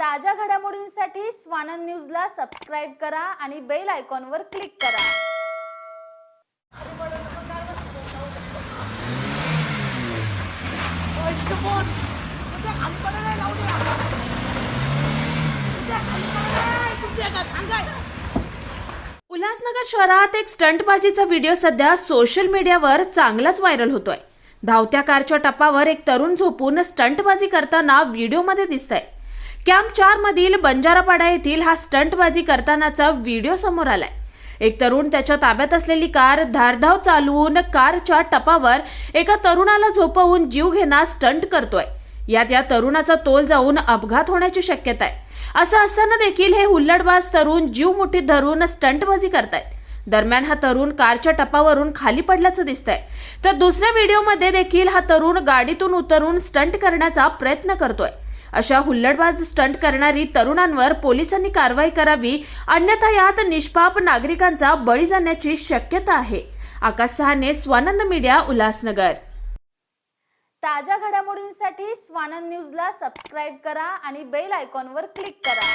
ताज्या घडामोडींसाठी स्वानंद न्यूजला सबस्क्राईब करा आणि बेल आयकॉनवर क्लिक करा. उल्हासनगर शहरात एक स्टंटबाजीचा व्हिडिओ सध्या सोशल मीडियावर चांगलाच व्हायरल होतोय. धावत्या कारच्या टपावर एक तरुण झोपून स्टंटबाजी करताना व्हिडिओमध्ये दिसतंय. कॅम्प चार मधील बंजारापाडा येथील हा स्टंटबाजी करतानाचा व्हिडिओ समोर आलाय. एक तरुण त्याच्या ताब्यात असलेली कार धारधाव चालवून कारच्या टपावर एका तरुणाला झोपवून जीव घेणार स्टंट करतोय. यात या तरुणाचा तोल जाऊन अपघात होण्याची शक्यता आहे. असं असताना देखील हे हुल्लडबाज तरुण जीव मुठीत धरून स्टंटबाजी करतायत. दरम्यान हा तरुण कारच्या टपावरून खाली पडल्याचं दिसतंय. तर दुसऱ्या व्हिडिओमध्ये देखील हा तरुण गाडीतून उतरून स्टंट करण्याचा प्रयत्न करतोय. अशा हुल्लडबाज स्टंट करणारी तरुणांवर पोलिसांनी कारवाई करावी अन्यथा यात निष्पाप नागरिकांचा बळी जाण्याची शक्यता आहे. आकाश सहाने स्वानंद मीडिया उल्हासनगर. ताज्या घडामोडींसाठी स्वानंद न्यूजला सबस्क्राईब करा आणि बेल आयकॉनवर क्लिक करा.